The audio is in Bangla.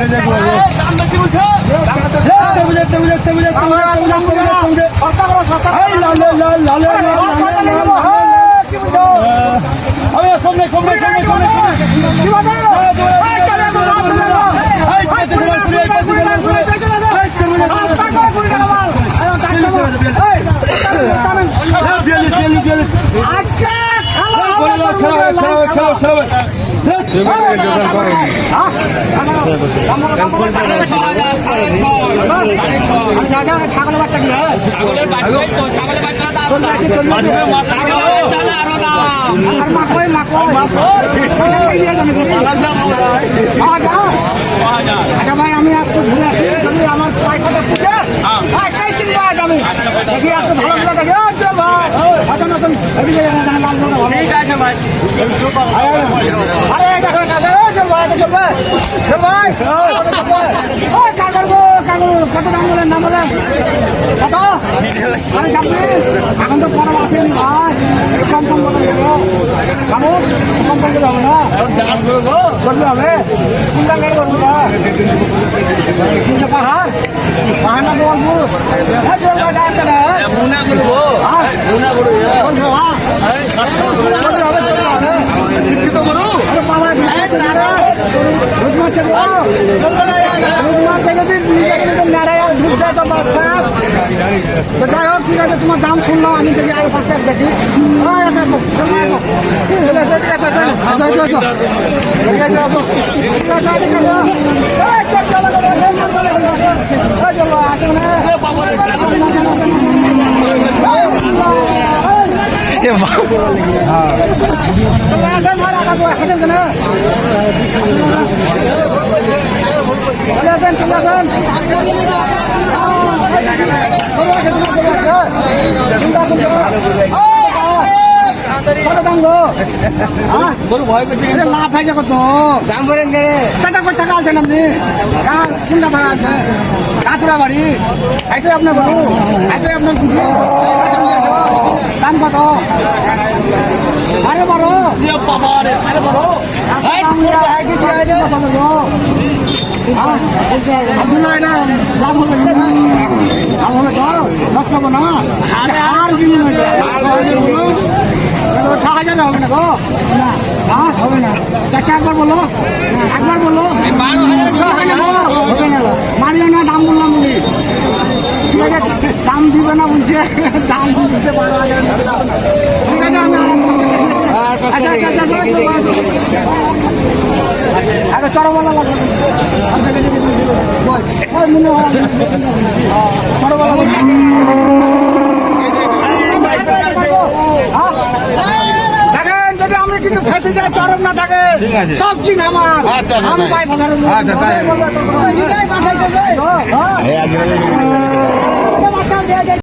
বেশি বলছো সস্তা ছাগলের বাচ্চা কি ছাগলের আর মাকড়ই মাকড় আচ্ছা ভাই আমি একটু ঘুরে আসি যদি আমার পয়সাটা পুজো একটাই কিনবো আজ আমি দেখি একটু ভালো চল ভাই আসুন আসুন ঠিক আছে ভাই। আরে দেখো কাছে চল ভাই চল ভাই চল ভাই ও কাগর গো কাগর কত দাম বলেন নাম বলেন কত আরে ছাব্বিশ এখন তো পড়া আসেনি ভাই কম কম বলে দেবো কামু কম কম করে হবে না দাম করে গো চলবে হবে কোন জায়গায় করব না। কিন্তু পাহাড় পাহাড় না গোয়ালপুর হ্যাঁ। চল ভাই দাম কেন মুনা করব হ্যাঁ মুনা করব। শিক্ষিত করু যাই হোক ঠিক আছে তোমার দাম শুনলাম আমি দেখি আরও পাঁচটা দেখি আসো, আসো, হ্যাঁ? গরু লাভ হয়েছে কত দাম বাড়ি এইটাই আপনার গরু এইটাই আপনার একবার বলো। একবার বলো। না। মারিও না দাম বললাম বলি ঠিক আছে দাম দিবে না বলছে। দাম দিতে বারো হাজার ঠিক আছে আমি। আচ্ছা আচ্ছা আচ্ছা আরে চড়ো বলা লাগবে চড়ো বলা দেখেন যদি আমি কিন্তু ফেসে যাই চরম না থাকে সব চিন আমার। আচ্ছা, আচ্ছা, আমি আচ্ছা। হ্যাঁ